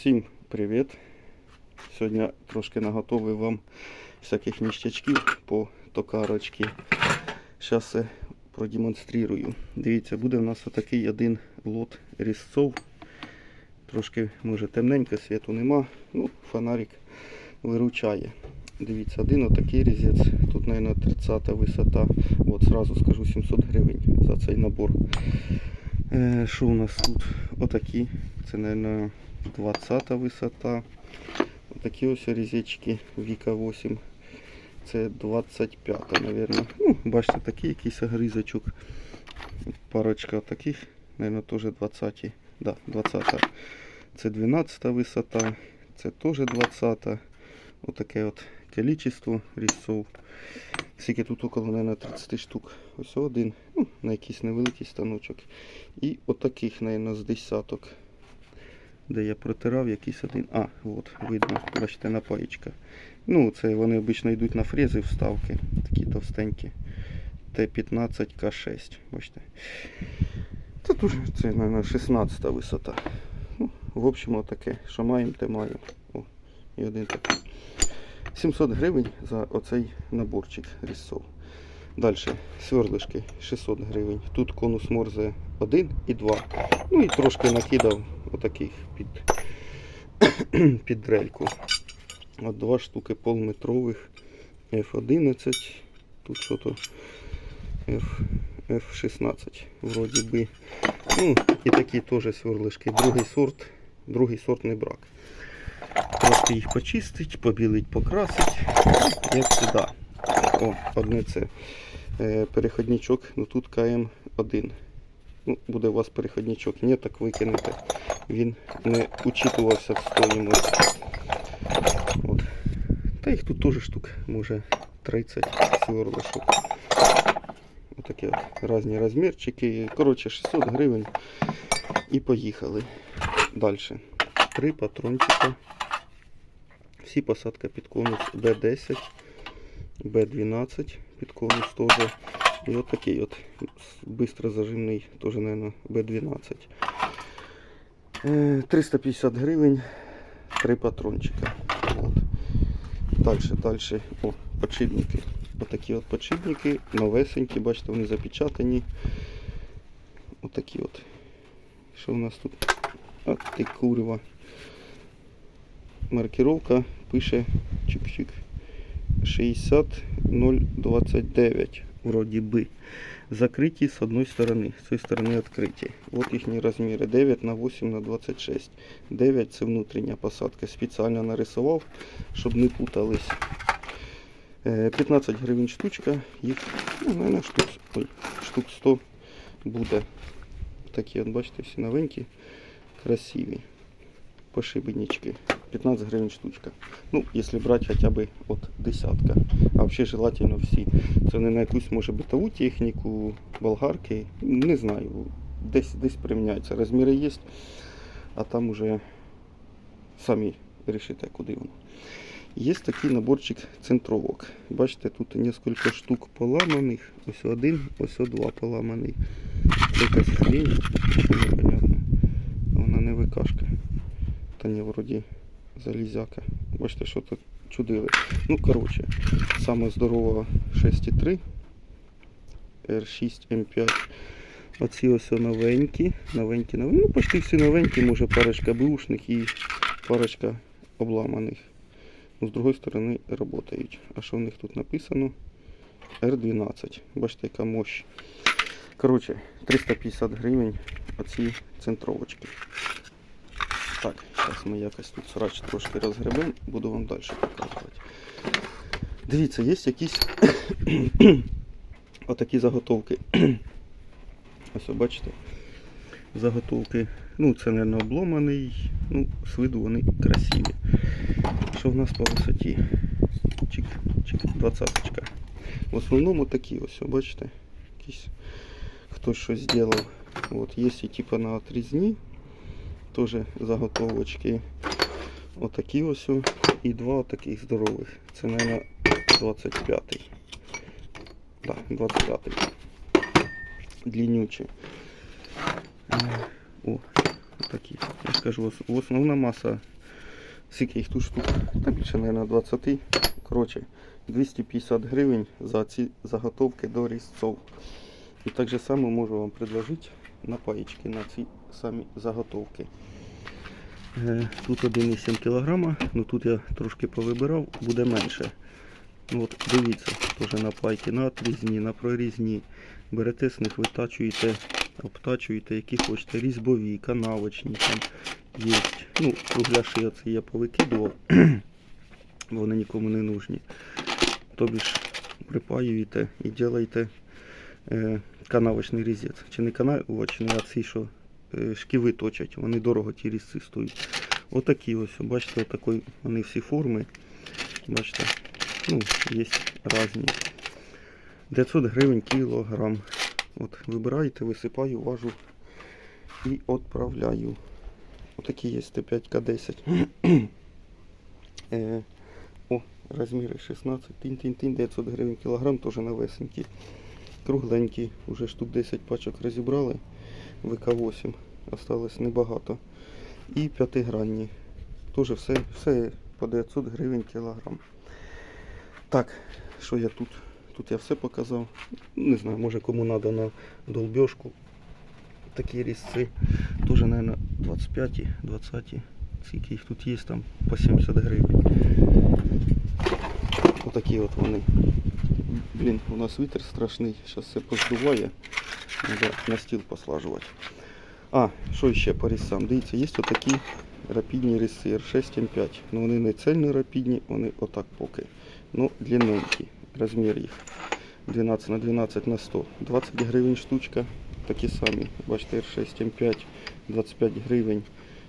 Всім привіт! Сьогодні трошки наготовив вам всяких ніштячків по токарочці. Зараз продемонструю. Дивіться, буде в нас отакий один лот різцов. Трошки може темненько, світу нема. Ну, фонарик виручає. Дивіться, один отакий різець. Тут, мабуть, 30 висота. От сразу скажу 700 гривень за цей набор. Е, Що у нас тут? Отакі. Це, мабуть, 20 висота. Отакі ось різечки Віка 8. Це 25, мабуть. Ну, бачите, такий якийсь огризочок. Парочка таких, мабуть, теж 20. Да, 20. Це 12 висота. Це теж 20. Отаке от кількість різцов. Скільки тут около, мабуть, 30 штук. Ось один, ну, на якийсь невеликий станочок. І отаких, мабуть, з десяток. Де я протирав якийсь один. А, от, видно, бачите, напаєчка. Ну, це вони обично йдуть на фрези вставки, такі товстенькі. Т15К6. Бачите. Це дуже, це, мабуть, 16 висота. Ну, в общем, отаке. Що маємо, те маємо. О, і один такий. 700 гривень за оцей наборчик різцов. Далі сверлишки 600 гривень. Тут конус Морзе 1 і 2. Ну і трошки накидав отаких під, під дрельку. От два штуки полметрових F11. Тут що-то F, F16 вроді би. Ну і такі теж сверлишки. Другий сорт, другий сорт не брак. Трошки їх почистить, побілить, покрасить. Як сюди. О, одне це е, переходничок, ну тут КМ1. Ну, буде у вас переходничок. Ні, так викинете. Він не учитувався в стоїмості. От. Та їх тут теж штук, може 30 сверлишок. Отакі от різні розмірчики. Коротше, 600 гривень. І поїхали. Далі. Три патрончика. Всі посадка під конус Б10, Б12 під конус теж. І от такий от бистро зажимний, теж, мабуть, Б12. Е, 350 гривень, три патрончика. От. Дальше, дальше. О, подшипники. Отакі от подшипники, новесенькі, бачите, вони запечатані. Отакі от. Що у нас тут? А ти курва. Маркировка пише чик-чик 60029 вроді би. Закриті з одної сторони, з цієї сторони відкриті. От їхні розміри 9 на 8 на 26. 9 це внутрішня посадка. Спеціально нарисував, щоб не путались. Е, 15 гривень штучка, їх, ну, наверное, штук, ой, штук 100 буде. Такі, от бачите, всі новенькі, красиві пошибеннички. 15 гривень штучка. Ну, если брать хотя бы от десятка. А вообще желательно всі. Це не на якусь може битову техніку, болгарки. Не знаю. Десь десь приміняється. Розміри є, а там уже самі рішите, куди воно. Є такий наборчик центровок. Бачите, тут несколько штук поламаних. Ось один, ось два поламаний. Якась хрень, непонятно. Вона не викашка. Та ні, вроді залізяка. Бачите, що тут чудили. Ну, коротше, саме здорова 6,3 R6 M5. Оці ось новенькі. Новенькі, новенькі. Ну, почти всі новенькі, може парочка бушних і парочка обламаних. Ну, з другої сторони працюють. А що в них тут написано? R12. Бачите, яка мощь. Коротше, 350 гривень оці центровочки. Так, зараз ми якось тут срач трошки розгребемо, буду вам далі показувати. Дивіться, є якісь отакі заготовки. Ось бачите. Заготовки. Ну, це, мабуть, обломаний. Ну, з виду вони красиві. Що в нас по висоті? Чик, чик, 20 В основному такі ось, бачите, якісь хтось щось зробив. От, є і типу на отрізні теж заготовочки. Отакі ось і два таких здорових. Це, мабуть, 25-й. Так, 25-й. Длиннючі. О, такі. Я ос- основна маса, скільки їх тут штук, та більше, мабуть, 20. Коротше, 250 гривень за ці заготовки до різцов. І так же само можу вам предложити на паєчки на ці самі заготовки. Е, Тут 1,7 кг, ну тут я трошки повибирав, буде менше. Ну, от дивіться, теж на пайки, на отрізні, на прорізні. Берете з них, витачуєте, обтачуєте, які хочете, різьбові, канавочні там є. Ну, кругляши оце я повикидував, вони нікому не нужні. Тобі ж припаюєте і робите канавочний різець. Чи не канавочний, а ці, що е, шківи точать. Вони дорого ті різці стоять. Отакі ось, бачите, отакої, вони всі форми. Бачите, ну, є різні. 900 гривень кілограм. От, вибираєте, висипаю, важу і відправляю. Отакі є Т5К10. е, о, розміри 16, тин-тин-тин, 900 гривень кілограм, теж новесенькі. Кругленькі, вже штук 10 пачок розібрали. ВК8. Осталось небагато. І п'ятигранні. Теж все, все по 900 гривень кілограм. Так, що я тут? Тут я все показав. Не знаю, може кому треба на долбежку. Такі різці. Теж, мабуть, 25, 20. Скільки їх тут є, там по 70 гривень. Отакі от вони. Блін, у нас вітер страшний, зараз все поздуває. Треба на стіл послажувати. А, що ще по різцям? Дивіться, є отакі рапідні різці R6 M5. Ну вони не цельно рапідні, вони отак поки. Ну, длинненькі. Розмір їх 12 на 12 на 100. 20 гривень штучка. Такі самі. Бачите, R6 M5 25 гривень.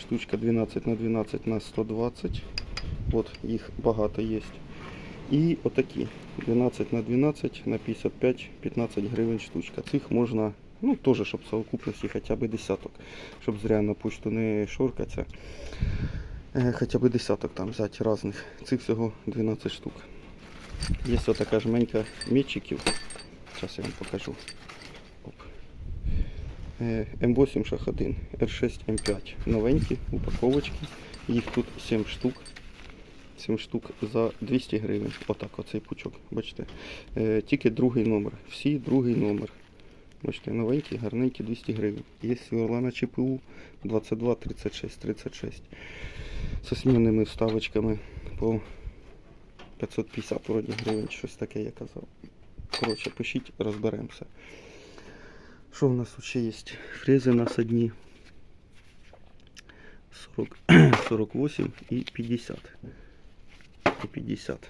Штучка 12 на 12 на 120. От їх багато є. І отакі 12 на 12 на 55 15 гривень штучка. Цих можна, ну теж, щоб в совокупності хоча б десяток, щоб зря на почту не шоркаться. Е, Хоча б десяток там взяти різних. Цих всього 12 штук. Є така жменька метчиків. Зараз я вам покажу. Е, М8 шах 1, R6 М5. Новенькі упаковочки. Їх тут 7 штук. 7 штук за 200 гривень. Отак оцей пучок. Бачите. Е, тільки другий номер. Всі другий номер. Бачите, новенький, гарненький 200 гривень. Є сверла на ЧПУ 22 36 36. З осьмінними вставочками по 550 вроді гривень, щось таке я казав. Коротше, пишіть, розберемося. Що в нас ще є? Фрези у нас одні 40, 48 і 50. І 50.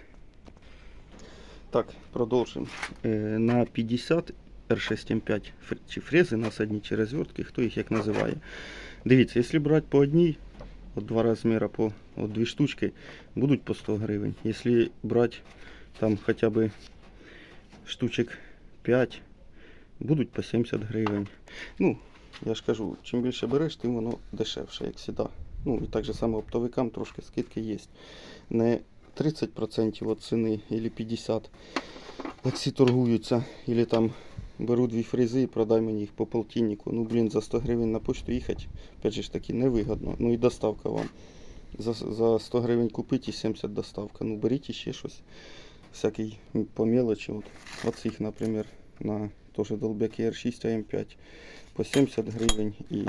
Так, продовжимо. Е, на 50 R6M5 чи фрези, нас одні чи розвертки, хто їх як називає. Дивіться, якщо брати по одній, от два розміри по от дві штучки, будуть по 100 гривень. Якщо брати там хоча б штучок 5, будуть по 70 гривень. Ну, я ж кажу, чим більше береш, тим воно дешевше, як завжди. Ну і так же само оптовикам трошки скидки є. Не 30% від ціни або 50%, як всі торгуються, або там беру дві фрези і продай мені їх по полтиннику. Ну, блін, за 100 гривень на почту їхати, опять же ж таки, невигодно. Ну і доставка вам. За, за 100 гривень купити і 70 доставка. Ну беріть іще щось. Всякий по мелочі. От, от цих, наприклад, на теж долбяки R6 AM5 по 70 гривень і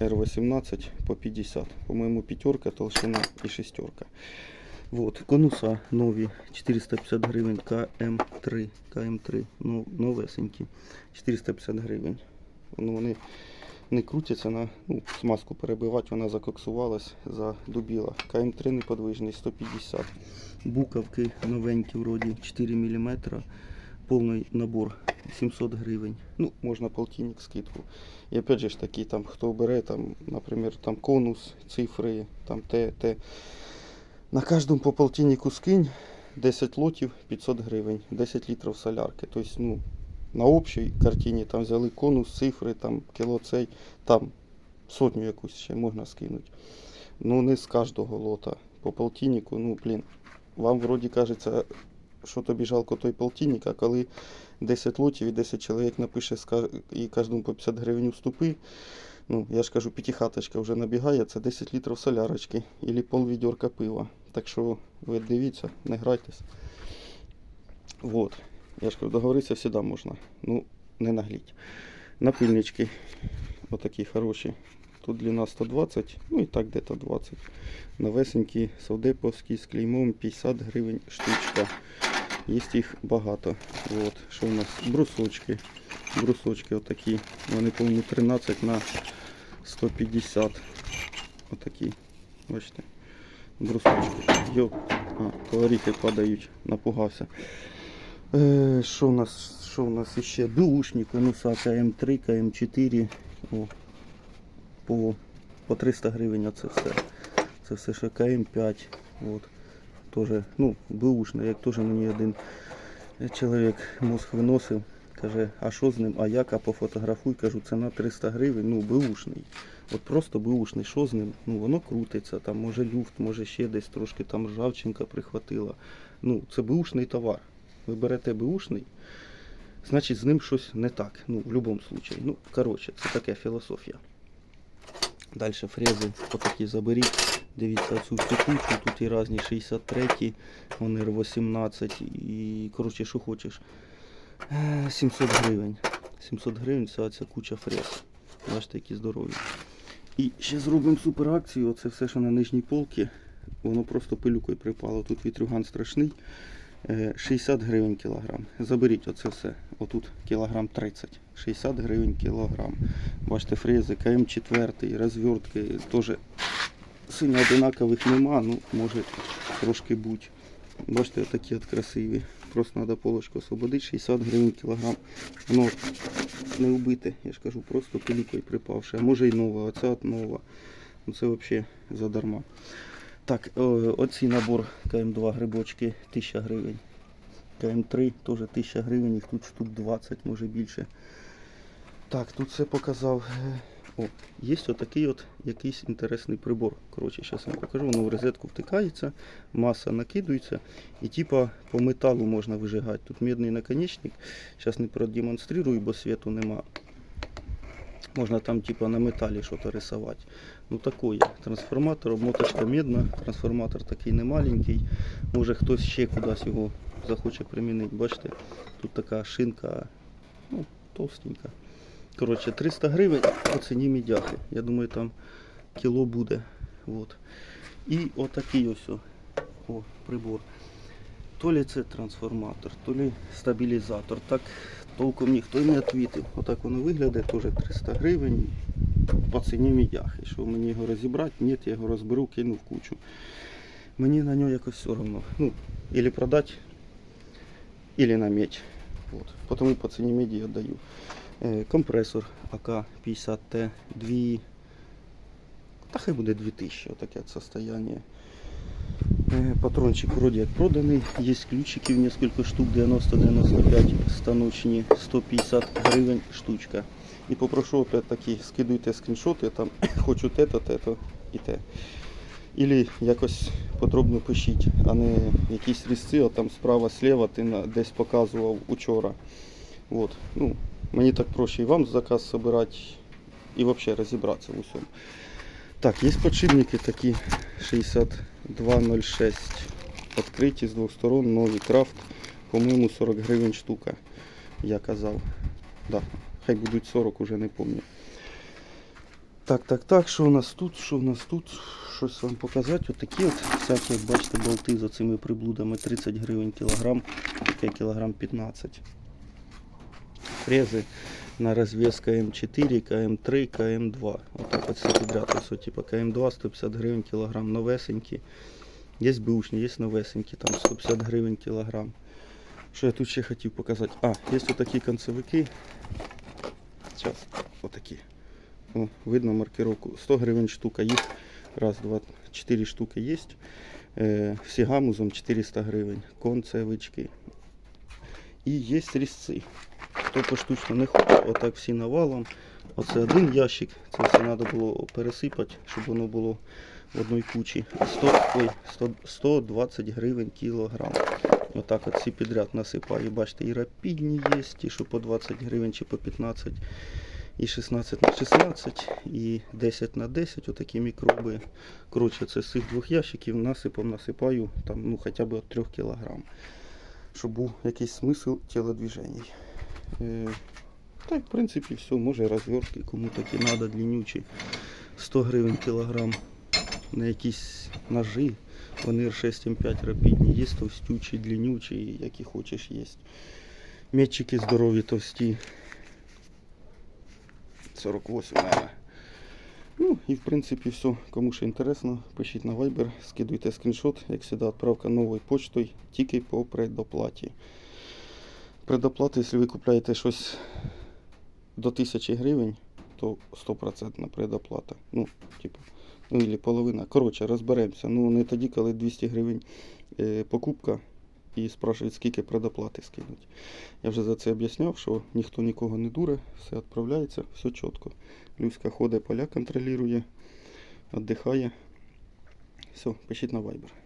R18 по 50. По-моєму, пятерка, толщина і шестерка. Вот, конуса нові 450 гривень КМ3. КМ3, ну, новесенькі. 450 гривень. Ну, вони не крутяться на ну, смазку перебивати, вона закоксувалась, задубіла. КМ3 неподвижний 150. Буковки новенькі, вроді 4 мм. Повний набор 700 гривень. Ну, можна полтинник скидку. І опять же ж таки, там, хто бере, там, наприклад, там конус, цифри, там те, те. На кожному по полтиннику скинь 10 лотів 500 гривень, 10 літрів солярки. Тобто, ну, на общій картині там взяли конус, цифри, там кіло цей, там сотню якусь ще можна скинути. Ну не з кожного лота. По полтиннику, ну блін, вам вроді кажеться, що тобі жалко той полтинник, а коли 10 лотів і 10 чоловік напише і кожному по 50 гривень уступи, Ну, я ж кажу, п'ятихаточка вже набігає, це 10 літрів солярочки або пол відерка пива. Так що ви дивіться, не грайтесь. Вот. Я ж кажу, договоритися завжди можна. Ну, не нагліть. Напильнички. Отакі хороші. Тут длина 120, ну і так где-то 20. Новесенькі, совдеповські з клеймом 50 гривень штучка. Є їх багато. Вот. Що у нас? Брусочки. Брусочки отакі. Вони, по-моєму, 13 на 150. Отакі. Бачите. Брусочки. Йо. А, колоріхи падають, напугався. Е, Що у нас? Що у нас ще? Бушні конуса КМ3, КМ4. О, по, по 300 гривень оце все. Це все ще КМ5. От. Тоже, ну, бушне, як теж мені один чоловік мозг виносив. Каже, а що з ним? А як? А пофотографуй, кажу, ціна 300 гривень, ну, беушний. От просто беушний, що з ним? Ну, воно крутиться, там може люфт, може ще десь трошки там ржавчинка прихватила. Ну, це беушний товар. Ви берете беушний, значить з ним щось не так. Ну, в будь-якому випадку. Ну, коротше, це така філософія. Далі фрези отакі заберіть. Дивіться цю всю кучу, тут і різні 63, ті вони 18 і коротше, що хочеш. Е, 700 гривень. 700 гривень ця, ця куча фрез. Бачите, які здорові. І ще зробимо супер акцію. Оце все, що на нижній полці. Воно просто пилюкою припало. Тут вітрюган страшний. Е, 60 гривень кілограм. Заберіть оце все. Отут кілограм 30. 60 гривень кілограм. Бачите, фрези, КМ4, розвертки теж сильно одинакових нема, ну може трошки будь. Бачите, такі от красиві. Просто треба полочку освободити, 60 гривень кілограм. Воно не вбите, я ж кажу, просто пилюкою припавши. А може і нова, оця от нова. Ну це взагалі задарма. Так, о, оцей набор КМ2 грибочки 1000 гривень. КМ3 теж 1000 гривень, їх тут штук 20, може більше. Так, тут все показав. О, є отакий от якийсь інтересний прибор. Коротше, зараз вам покажу, воно в розетку втикається, маса накидується і типа по металу можна вижигати. Тут медний наконечник. Зараз не продемонструю, бо світу нема. Можна там типа на металі щось рисувати. Ну такое. Трансформатор, обмоточка медна, трансформатор такий не маленький. Може хтось ще кудись його захоче примінити. Бачите, тут така шинка ну, товстенька. Коротше, 300 гривень по ціні мідяхи. Я думаю, там кіло буде. Вот. І отакий ось о, прибор. То лі це трансформатор, то лі стабілізатор. Так толком ніхто не відповів. Отак воно виглядає, теж 300 гривень по ціні мідяхи. Що мені його розібрати? Ні, я його розберу, кину в кучу. Мені на нього якось все одно. Ну, или продати, или на медь. Вот. Потому по ціні меді я даю. Е, Компресор АК-50Т 2. Та хай буде 2000, отаке от состояние. Патрончик вроде як проданий. Є ключики в несколько штук 90-95 станочні, 150 гривень штучка. І попрошу опять таки скидуйте скріншоти, там хочу те-то, те-то і те. Ілі якось подробно пишіть, а не якісь різці, от там справа слева ти десь показував учора. Вот. Ну, мені так проще і вам заказ собирати, і взагалі розібратися в усьому. Так, є подшипники такі 6206. Відкриті з двох сторон, нові крафт. По-моєму, 40 гривень штука. Я казав. Да, хай будуть 40, уже не пам'ятаю. Так, так, так, що у нас тут? Що у нас тут? Щось вам показати. Отакі от всякі, як бачите, болти з оцими приблудами 30 гривень кілограм, таке кілограм 15. Фрези на развес КМ4, КМ3, КМ2. Отак от все підряд. Ось, типа КМ2 150 гривень кілограм, новесенькі. Є бушні, є новесенькі, там 150 гривень кілограм. Що я тут ще хотів показати? А, є отакі концевики. Зараз, отакі. О, видно маркировку. 100 гривень штука їх. Раз, два, чотири штуки є. Е, всі гамузом 400 гривень. Концевички. І є різці. Хто поштучно не хоче, отак всі навалом. Оце один ящик, це все треба було пересипати, щоб воно було в одній кучі. 100, ой, 100, 120 гривень кілограм. Отак от всі підряд насипаю. Бачите, і рапідні є, ті, що по 20 гривень чи по 15. і 16 на 16, і 10 на 10, отакі мікроби. Коротше, це з цих двох ящиків насипом насипаю там, ну, хоча б від 3 кг, щоб був якийсь смисл тілодвіжень. Е, та в принципі все, може розвертки, кому такі треба, длиннючі. 100 гривень кілограм на якісь ножи. Вони R6М5 рапідні, є товстючі, длиннючі, які хочеш є. Метчики здорові, товсті. 48 наверное. Ну і в принципі все. Кому ще інтересно, пишіть на Viber, скидуйте скріншот, як завжди, відправка новою почтою, тільки по предоплаті. Предоплата, якщо ви купляєте щось до 1000 гривень, то 100% предоплата. Ну, типу, ну или половина. Коротше, розберемося. Ну не тоді, коли 200 гривень е, покупка і спрашують, скільки предоплати скинуть. Я вже за це об'ясняв, що ніхто нікого не дуре, все відправляється, все чітко. Люська ходить, поля контролює, віддихає. Все, пишіть на Viber.